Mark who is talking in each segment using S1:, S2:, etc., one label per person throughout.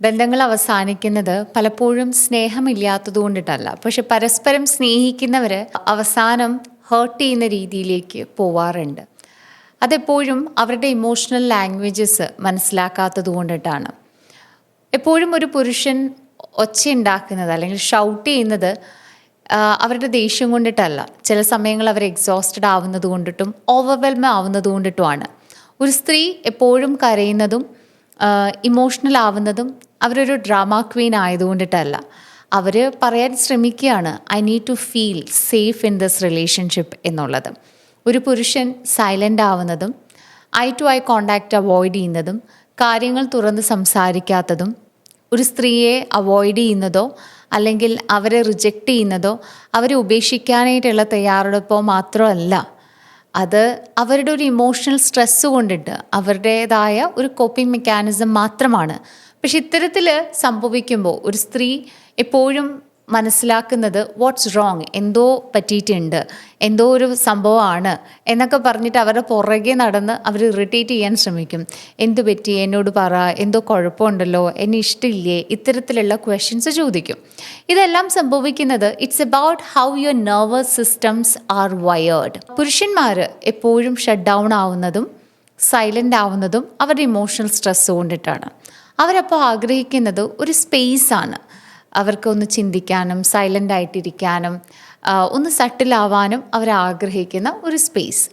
S1: ബന്ധങ്ങൾ അവസാനിക്കുന്നത് പലപ്പോഴും സ്നേഹമില്ലാത്തത് കൊണ്ടിട്ടല്ല പക്ഷെ പരസ്പരം സ്നേഹിക്കുന്നവർ അവസാനം ഹേർട്ട് ചെയ്യുന്ന രീതിയിലേക്ക് പോവാറുണ്ട്. അതെപ്പോഴും അവരുടെ ഇമോഷണൽ ലാംഗ്വേജസ് മനസ്സിലാക്കാത്തത് കൊണ്ടിട്ടാണ് എപ്പോഴും ഒരു പുരുഷൻ ഒച്ചയുണ്ടാക്കുന്നത് അല്ലെങ്കിൽ ഷൗട്ട് ചെയ്യുന്നത് അവരുടെ ദേഷ്യം കൊണ്ടിട്ടല്ല. ചില സമയങ്ങൾ അവർ എക്സോസ്റ്റഡ് ആവുന്നത് കൊണ്ടിട്ടും ഓവർവെൽമ ആവുന്നത് കൊണ്ടിട്ടുമാണ്. ഒരു സ്ത്രീ എപ്പോഴും കരയുന്നതും ഇമോഷണൽ ആവുന്നതും അവരൊരു ഡ്രാമ ക്വീൻ ആയതുകൊണ്ടിട്ടല്ല. അവർ പറയാൻ ശ്രമിക്കുകയാണ് I need to feel safe in this relationship എന്നുള്ളത്. ഒരു പുരുഷൻ silent ആവുന്നതും eye to eye contact avoid ചെയ്യുന്നതും കാര്യങ്ങൾ തുറന്ന് സംസാരിക്കാത്തതും ഒരു സ്ത്രീയെ അവോയ്ഡ് ചെയ്യുന്നതോ അല്ലെങ്കിൽ അവരെ റിജക്റ്റ് ചെയ്യുന്നതോ അവരെ ഉപേക്ഷിക്കാനായിട്ടുള്ള തയ്യാറെടുപ്പോ മാത്രമല്ല അത് അവരുടെ ഒരു ഇമോഷണൽ സ്ട്രെസ് കൊണ്ടിട്ട് അവരുടേതായ ഒരു കോപ്പിംഗ് മെക്കാനിസം മാത്രമാണ്. പക്ഷെ ഇത്തരത്തിൽ സംഭവിക്കുമ്പോൾ ഒരു സ്ത്രീ എപ്പോഴും മനസ്സിലാക്കുന്നത് വാട്ട്സ് റോങ് എന്തോ പറ്റിയിട്ടുണ്ട് എന്തോ ഒരു സംഭവമാണ് എന്നൊക്കെ പറഞ്ഞിട്ട് അവരുടെ പുറകെ നടന്ന് അവർ ഇറിറ്റേറ്റ് ചെയ്യാൻ ശ്രമിക്കും. എന്തു പറ്റി? എന്നോട് പറ എന്തോ കുഴപ്പമുണ്ടല്ലോ എന്നെ ഇഷ്ടമില്ലേ ഇത്തരത്തിലുള്ള ക്വസ്റ്റ്യൻസ് ചോദിക്കും. ഇതെല്ലാം സംഭവിക്കുന്നത് it's about how your nervous systems are wired പുരുഷന്മാർ എപ്പോഴും ഷട്ട് ഡൗൺ ആവുന്നതും സൈലന്റ് ആവുന്നതും അവരുടെ ഇമോഷണൽ സ്ട്രെസ് കൊണ്ടിട്ടാണ്. അവരപ്പോൾ ആഗ്രഹിക്കുന്നത് ഒരു സ്പേസ് ആണ് അവർക്ക് ഒന്ന് ചിന്തിക്കാനും സൈലന്റ് ആയിട്ടിരിക്കാനും ഒന്ന് സട്ടിലാവാനും അവർ ആഗ്രഹിക്കുന്ന ഒരു സ്പേസ്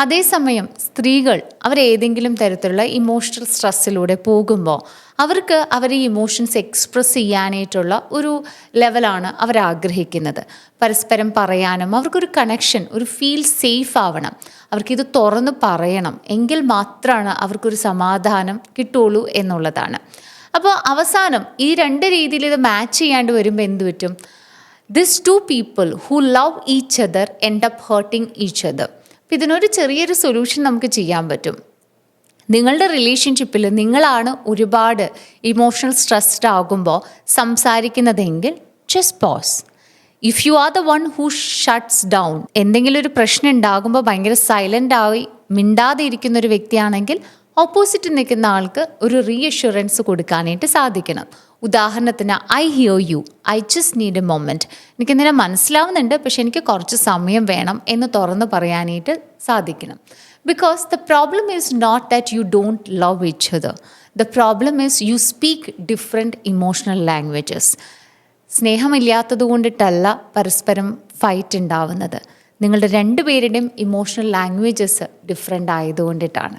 S1: അതേസമയം സ്ത്രീകൾ അവരേതെങ്കിലും തരത്തിലുള്ള ഇമോഷണൽ സ്ട്രെസ്സിലൂടെ പോകുമ്പോൾ അവർക്ക് അവർ ഈ ഇമോഷൻസ് എക്സ്പ്രസ് ചെയ്യാനായിട്ടുള്ള ഒരു ലെവലാണ് അവർ ആഗ്രഹിക്കുന്നത്. പരസ്പരം പറയാനും അവർക്കൊരു കണക്ഷൻ ഒരു ഫീൽ സേഫ് ആവണം. അവർക്കിത് തുറന്ന് പറയണം. എങ്കിൽ മാത്രമാണ് അവർക്കൊരു സമാധാനം കിട്ടുള്ളൂ എന്നുള്ളതാണ്. അപ്പോൾ അവസാനം ഈ രണ്ട് രീതിയിൽ ഇത് മാച്ച് ചെയ്യാണ്ട് വരുമ്പോൾ എന്ത് പറ്റും? These two people who love each other end up hurting each other അപ്പം ഇതിനൊരു ചെറിയൊരു സൊല്യൂഷൻ നമുക്ക് ചെയ്യാൻ പറ്റും. നിങ്ങളുടെ റിലേഷൻഷിപ്പിൽ നിങ്ങളാണ് ഒരുപാട് ഇമോഷണൽ സ്ട്രെസ്ഡ് ആകുമ്പോൾ സംസാരിക്കുന്നതെങ്കിൽ just pause if you are the one who shuts down എന്തെങ്കിലും ഒരു പ്രശ്നം ഉണ്ടാകുമ്പോൾ ഭയങ്കര സൈലന്റ് ആയി മിണ്ടാതെ ഇരിക്കുന്ന ഒരു വ്യക്തിയാണെങ്കിൽ ഓപ്പോസിറ്റ് നിൽക്കുന്ന ആൾക്ക് ഒരു റീഅഷുറൻസ് കൊടുക്കാനായിട്ട് സാധിക്കണം. ഉദാഹരണത്തിന് I hear you I just need a moment എനിക്ക് നിന്നെ മനസ്സിലാവുന്നുണ്ട് പക്ഷെ എനിക്ക് കുറച്ച് സമയം വേണം എന്ന് തുറന്ന് പറയാനായിട്ട് സാധിക്കണം. Because the problem is not that you don't love each other the problem is you speak different emotional languages സ്നേഹമില്ലാത്തത് കൊണ്ടിട്ടല്ല പരസ്പരം ഫൈറ്റ് ഉണ്ടാവുന്നത്. നിങ്ങളുടെ രണ്ടുപേരുടെയും ഇമോഷണൽ ലാംഗ്വേജസ് ഡിഫറെന്റ് ആയതുകൊണ്ടിട്ടാണ്